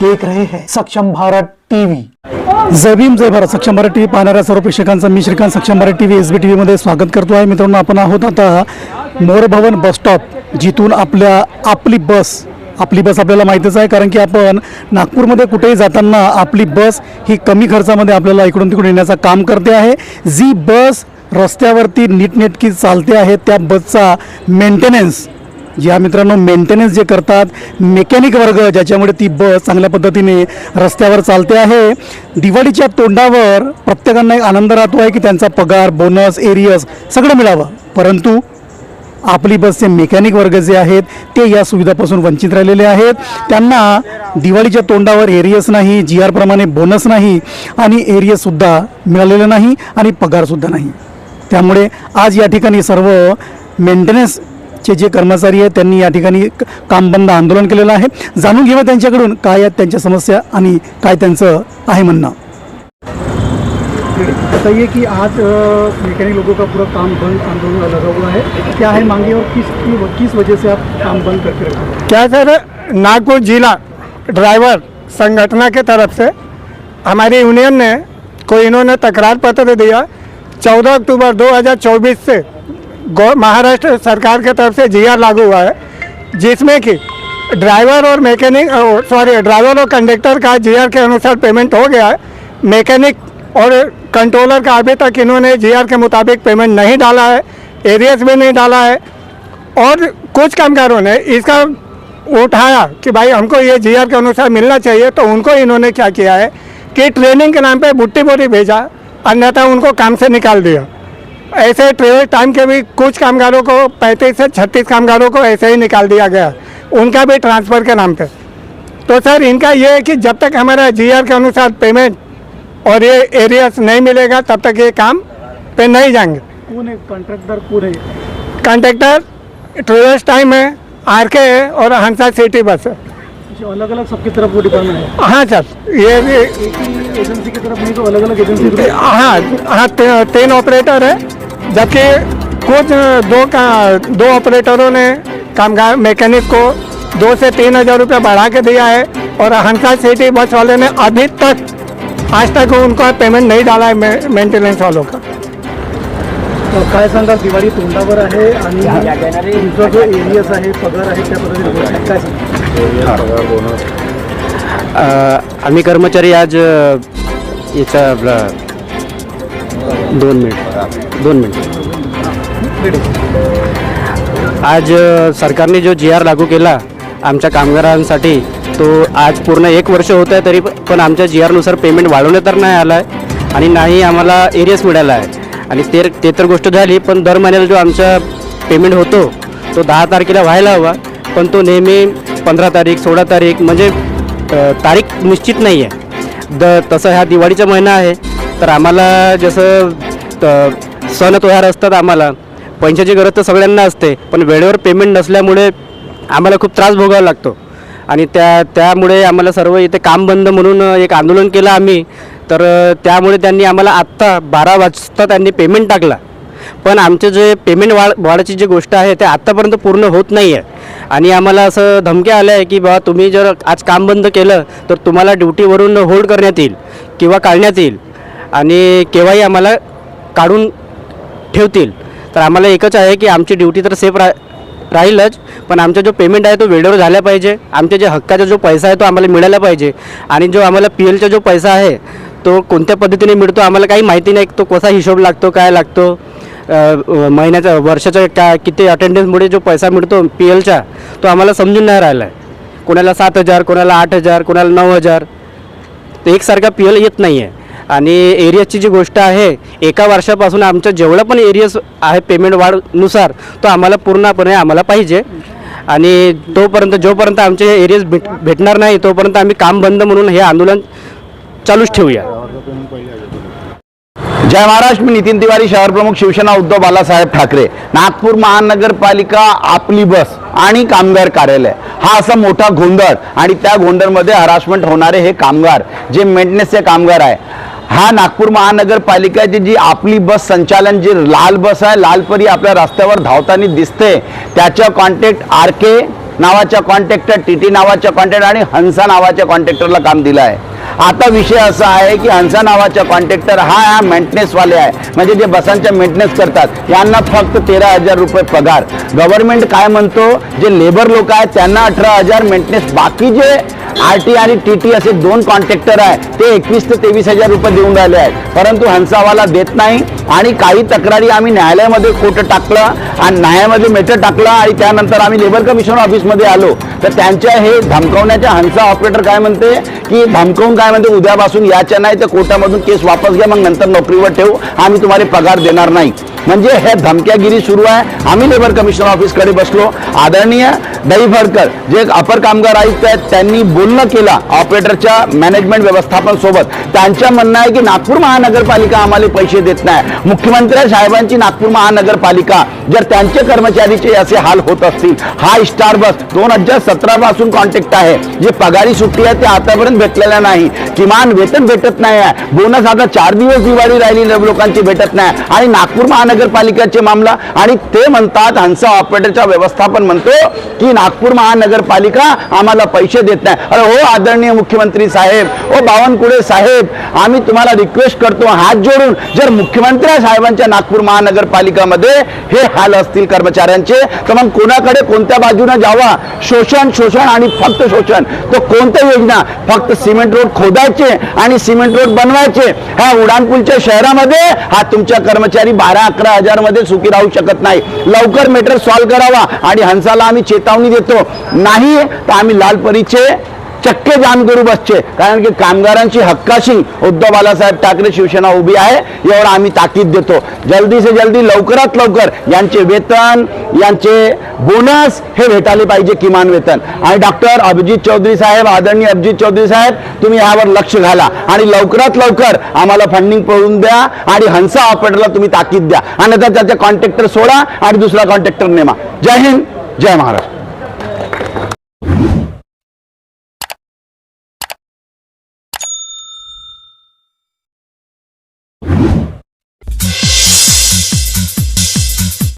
देख रहे हैं। सक्षम भारत टीव्ही जय भीम जय भारत सक्षम भारत टीव्ही पाहणाऱ्या सर्व प्रेक्षकांचं मी Shrikant Saksham Bharat TV S B T व्हीमध्ये स्वागत करतो आहे. मित्रांनो आपण आहोत आता मोरभवन बस स्टॉप जिथून आपल्या आपली बस आपली बस आपल्याला माहीतच आहे कारण की आपण नागपूरमध्ये कुठेही जाताना आपली बस ही कमी खर्चामध्ये आपल्याला इकडून तिकडून येण्याचं काम करते आहे. जी बस रस्त्यावरती नीटनेटकी चालते आहे त्या बसचा मेंटेनन्स ज्या मित्रांनो मेंटेनन्स जे करतात मेकॅनिक वर्ग ज्याच्यामुळे ती बस चांगल्या पद्धतीने रस्त्यावर चालते आहे दिवाळीच्या तोंडावर प्रत्येकांना एक आनंद राहतो आहे की त्यांचा पगार बोनस एरियस सगळं मिळावं. परंतु आपली बसचे मेकॅनिक वर्ग जे आहेत ते या सुविधापासून वंचित राहिलेले आहेत. त्यांना दिवाळीच्या तोंडावर एरियस नाही जी आरप्रमाणे बोनस नाही आणि एरियससुद्धा मिळालेलं नाही आणि पगारसुद्धा नाही. त्यामुळे आज या ठिकाणी सर्व मेंटेनन्स मेंटेनन्सचे जे कर्मचारी आहेत त्यांनी या ठिकाणी क- काम बंद आंदोलन केलेलं आहे. जाणून घेऊया त्यांच्याकडून काय आहेत त्यांच्या समस्या आणि काय त्यांचं आहे म्हणणं. बताइए कि आज मैकेनिक लोगों का पूरा काम बंद आंदोलन लगा हुआ है. क्या है मांगे और किस किस वजह से आप काम बंद करके रखे क्या सर नागपुर जिला ड्राइवर संगठन के तरफ से हमारी यूनियन ने को इन्होंने तकरार पत्र दिया। 14 अक्टूबर 2024 से महाराष्ट्र सरकार के तरफ़ से जीआर लागू हुआ है, जिसमें कि ड्राइवर और मैकेनिक सॉरी ड्राइवर और कंडक्टर का जीआर के अनुसार पेमेंट हो गया है। मैकेनिक और कंट्रोलर का अभी तक इन्होंने जीआर के मुताबिक पेमेंट नहीं डाला है एरियस भी नहीं डाला है। और कुछ कामगारों ने इसका उठाया कि भाई हमको ये जीआर के अनुसार मिलना चाहिए तो उनको इन्होंने क्या किया है कि ट्रेनिंग के नाम पे बुट्टी बोटी भेजा, अन्यथा उनको काम से निकाल दिया। ऐसे ट्रेवल टाइम के भी कुछ कामगारों को पैंतीस से छत्तीस कामगारों को ऐसे ही निकाल दिया गया। उनका भी ट्रांसफ़र के नाम पे। तो सर इनका ये है कि जब तक हमारा जीआर के अनुसार पेमेंट और ये एरियस नहीं मिलेगा तब तक ये काम पे नहीं जाएँगे। कौन है? कॉन्ट्रैक्टर कौन है? कंडक्टर ट्रेवल्स टाइम है आर के है और हंसा सिटी बस है। अलग अलग सबकी तरफ़ वो डिपार्टमेंट है? हाँ सर ये भी एजेंसी की तरफ़ नहीं तो अलग अलग एजेंसी हाँ हाँ ती, तीन ऑपरेटर है जबकि कुछ दो का दो ऑपरेटरों ने कामगार मैकेनिक को दो से तीन हज़ार रुपये बढ़ा के दिया है और हंसा सिटी बस वाले ने अभी तक आज तक उनको पेमेंट नहीं डाला है मे- मेंटेनेंस वालों का। काय सांगाल दिवाळी तोंडावर आहे आणि तुमचा जो एरियस आहे पगार आहे त्या पद्धतीने काय आम्ही कर्मचारी आज याचा आपला दोन मिनिट दोन मिनिट. आज सरकारने जो जी आर लागू केला आमच्या कामगारांसाठी तो आज पूर्ण एक वर्ष होत आहे तरी पण आमच्या जी आरनुसार पेमेंट वाढवण्यात तर नाही आलं आहे आणि नाही आम्हाला एरियस मिळाला आहे. आणि ते ते तर गोष्ट झाली पण दर महिन्याला जो आमचा पेमेंट होतो तो दहा तारखेला व्हायला हवा पण तो नेहमी पंधरा तारीख सोळा तारीख म्हणजे तारीख निश्चित नाही आहे द तसं ह्या दिवाळीचा महिना आहे तर आम्हाला जसं त- सण त्योहार असतात आम्हाला पैशाची गरज तर सगळ्यांना असते पण वेळेवर पेमेंट नसल्यामुळे आम्हाला खूप त्रास भोगावा लागतो. आणि त्या त्यामुळे आम्हाला सर्व इथे काम बंद म्हणून एक आंदोलन केलं आम्ही तर त्यामुळे त्यांनी आम्हाला आत्ता बारा वाजता त्यांनी पेमेंट टाकला. पण आमचे जे पेमेंट वाढ वाढायची जी गोष्ट आहे ते आत्तापर्यंत पूर्ण होत नाही आहे आणि आम्हाला असं धमक्या आल्या आहे की बाबा तुम्ही जर आज काम बंद केलं तर तुम्हाला ड्युटीवरून होल्ड करण्यात येईल किंवा काढण्यात येईल आणि केव्हाही आम्हाला काढून ठेवतील. तर आम्हाला एकच आहे की आमची ड्युटी तर सेफ रा राहीलच पण आमचा जो पेमेंट आहे तो वेळेवर झाला पाहिजे. आमच्या जे हक्काचा जो पैसा आहे तो आम्हाला मिळाला पाहिजे. आणि जो आम्हाला पी एलचा जो पैसा आहे तो कोणत्या पद्धतीने मिळतो आम्हाला काही माहिती नाही तो कसा हिशोब लागतो काय लागतो. महिन्याचा वर्षाच्या का किती अटेंडन्समुळे जो पैसा मिळतो पी एलचा तो आम्हाला समजून नाही राहिला आहे कोणाला सात हजार कोणाला आठ हजार कोणाला नऊ हजार तर एकसारखा पी एल येत नाही आहे आणि एरियाची जी गोष्ट आहे एका वर्षापासून आमचं जेवढं पण एरियस आहे पेमेंट वाढनुसार तो आम्हाला पूर्णपणे आम्हाला पाहिजे. आणि तोपर्यंत जोपर्यंत आमचे एरियस भेट भेटणार नाही तोपर्यंत आम्ही काम बंद म्हणून हे आंदोलन चालूच ठेवूया. जय महाराष्ट्र मी नितीन तिवारी शहर प्रमुख शिवसेना उद्धव बालासाहेब ठाकरे. नागपूर महानगरपालिका आपली बस आणि कामगार कार्यालय. हा असा मोठा गोंधळ आणि त्या गोंधळमध्ये हरासमेंट होणारे हे कामगार जे मेंटेनन्सचे कामगार आहे. हा नागपूर महानगरपालिकेची जी आपली बस संचालन जी लाल बस आहे लालपरी आपल्या रस्त्यावर धावताना दिसते. त्याच्या कॉन्टॅक्ट आर के नावाच्या कॉन्ट्रॅक्टर टी टी नावाच्या कॉन्ट्रॅक्टर आणि हंसा नावाच्या कॉन्ट्रॅक्टरला काम दिलं आहे. आता विषय असा आहे की हंसा नावाचा कॉन्ट्रॅक्टर हा हा मेंटेनन्सवाले आहे. म्हणजे जे बसांच्या मेंटेनन्स करतात यांना फक्त तेरा हजार रुपये पगार. गव्हर्नमेंट काय म्हणतो जे लेबर लोक आहेत त्यांना अठरा हजार मेंटेनन्स बाकी जे आर टी आणि टी टी असे दोन कॉन्ट्रॅक्टर आहे. ते एकवीस ते तेवीस हजार रुपये देऊन राहिले आहेत. परंतु हंसावाला देत नाही आणि काही तक्रारी आम्ही न्यायालयामध्ये कोर्ट टाकलं आणि न्यायालयामध्ये मेटर टाकलं आणि त्यानंतर आम्ही लेबर कमिशनर ऑफिसमध्ये आलो. तर त्यांच्या हे धमकावण्याच्या हंसा ऑपरेटर काय म्हणते की धमकावून काय म्हणते? उद्यापासून याच्या नाही तर कोर्टामधून केस वापस घ्या मग नंतर नोकरीवर ठेवू. आम्ही तुम्हाला पगार देणार नाही. म्हणजे हे धमक्यागिरी सुरू आहे. आम्ही लेबर कमिशनर ऑफिसकडे बसलो. आदरणीय दहीफडकर जे अपर कामगार आयुक्त आहेत त्यांनी बोलणं केलं ऑपरेटरच्या मॅनेजमेंट व्यवस्थापन सोबत. त्यांच्या म्हणणं आहे की नागपूर महानगरपालिका आम्हाला पैसे देत नाही. मुख्यमंत्री साहेबांची नागपूर महानगरपालिका जर त्यांचे कर्मचारीचे असे हाल होत असतील. हा स्टार बस दोन हजार सतरा पासून कॉन्टॅक्ट आहे. जे पगारी सुट्टी आहे ते आतापर्यंत भेटलेल्या नाही. किमान वेतन भेटत नाही आहे. बोनस आता चार दिवस दिवाळी राहिली लोकांची भेटत नाही. आणि नागपूर महानगर महानगरपालिकेचे मामला आणि ते म्हणतात हंसा ऑपरेटरच्या व्यवस्थापन म्हणतो की नागपूर महानगरपालिका आम्हाला पैसे देत नाही. अरे हो आदरणीय मुख्यमंत्री साहेब. ओ बावनकुळे साहेब आम्ही तुम्हाला रिक्वेस्ट करतो हात जोडून. जर मुख्यमंत्री साहेबांच्या नागपूर महानगरपालिकामध्ये हे हाल असतील कर्मचाऱ्यांचे तर मग कोणाकडे कोणत्या बाजूने जावा? शोषण शोषण आणि फक्त शोषण. तो कोणत्या योजना? फक्त सिमेंट रोड खोदायचे आणि सिमेंट रोड बनवायचे. ह्या उडाणपूलच्या शहरामध्ये हा तुमच्या कर्मचारी बारा अकरा हजारमध्ये सुखी राहू शकत नाही. लवकर मॅटर सॉल्व्ह करावा आणि हंसाला आम्ही चेतावणी देतो. नाही तर आम्ही लाल परीचे चक्के जाम करू बसचे. कारण की कामगारांची हक्काशी उद्धव बालासाहेब ठाकरे शिवसेना उभी आहे एवढं आम्ही ताकीद देतो. जल्दी से जल्दी लवकरात लवकर यांचे वेतन यांचे बोनस हे भेटायला पाहिजे किमान वेतन. आणि डॉक्टर अभिजित चौधरी साहेब आदरणीय अभिजित चौधरी साहेब तुम्ही यावर लक्ष घाला. आणि लवकरात लवकर आम्हाला फंडिंग पळून द्या आणि हंसा ऑपरेटरला तुम्ही ताकीद द्या. आणि त्याचा कॉन्ट्रॅक्टर सोडा आणि दुसरा कॉन्ट्रॅक्टर नेमा. जय हिंद जय महाराष्ट्र.